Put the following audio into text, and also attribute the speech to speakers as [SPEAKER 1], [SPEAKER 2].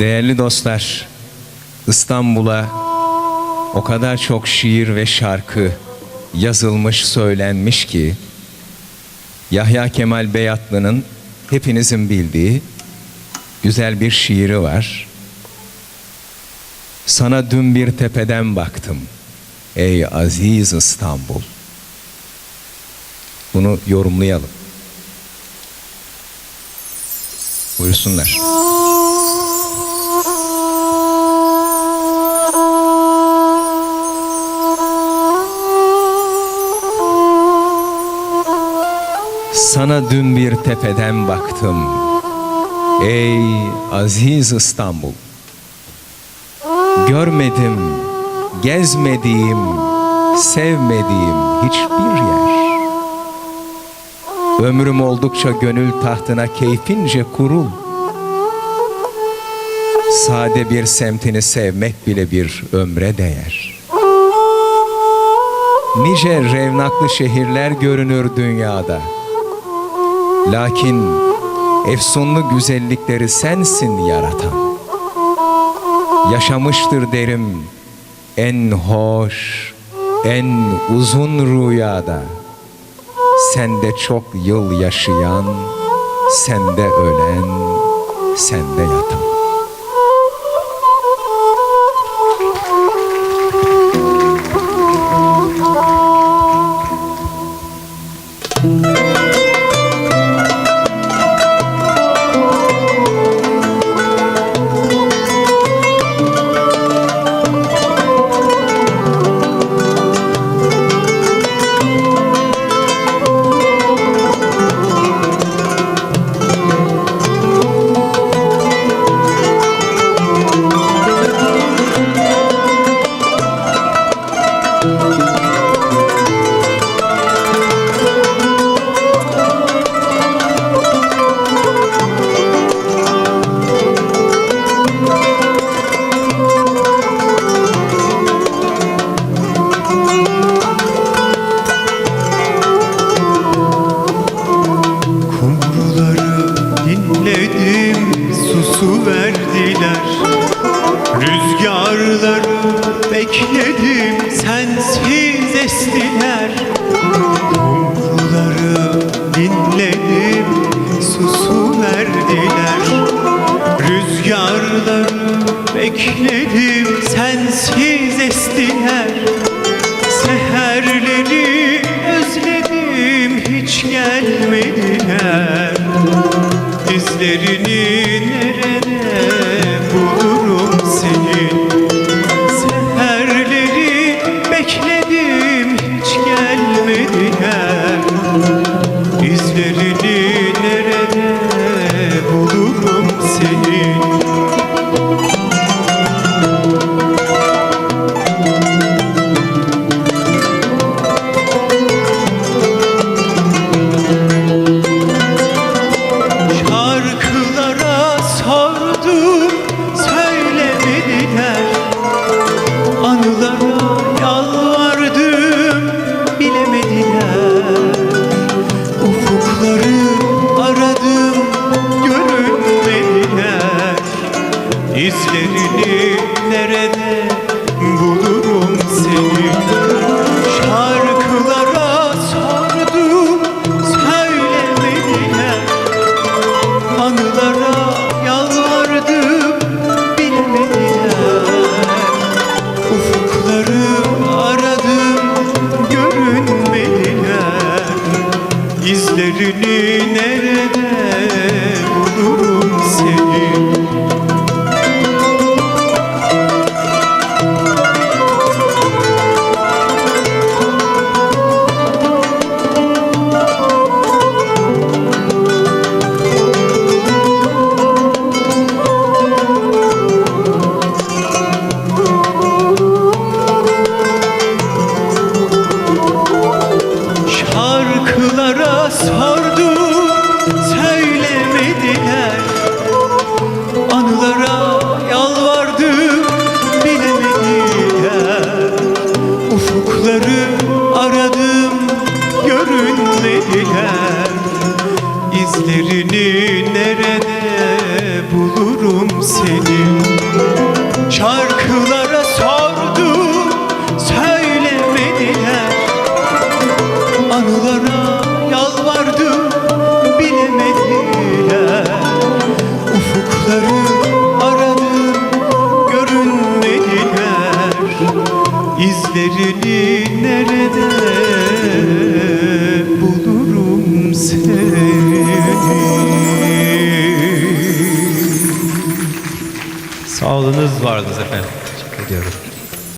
[SPEAKER 1] Değerli dostlar, İstanbul'a o kadar çok şiir ve şarkı yazılmış, söylenmiş ki Yahya Kemal Beyatlı'nın hepinizin bildiği güzel bir şiiri var. Sana dün bir tepeden baktım ey aziz İstanbul. Bunu yorumlayalım. Buyursunlar. Sana dün bir tepeden baktım. Ey aziz İstanbul. Görmedim, gezmediğim, sevmediğim hiçbir yer. Ömrüm oldukça gönül tahtına keyfince kurul. Sade bir semtini sevmek bile bir ömre değer. Nice revnaklı şehirler görünür dünyada. Lakin efsunlu güzellikleri sensin yaratan. Yaşamıştır derim en hoş, en uzun rüyada. Sende çok yıl yaşayan, sende ölen, sende yatan.
[SPEAKER 2] thank you. Bekledim sensiz estiler Seherleri özledim hiç gelmediler İzlerini nerede bulurum senin Seherleri bekledim hiç gelmediler nerede bulurum Sağ olunuz, var olunuz efendim. Teşekkür ediyorum.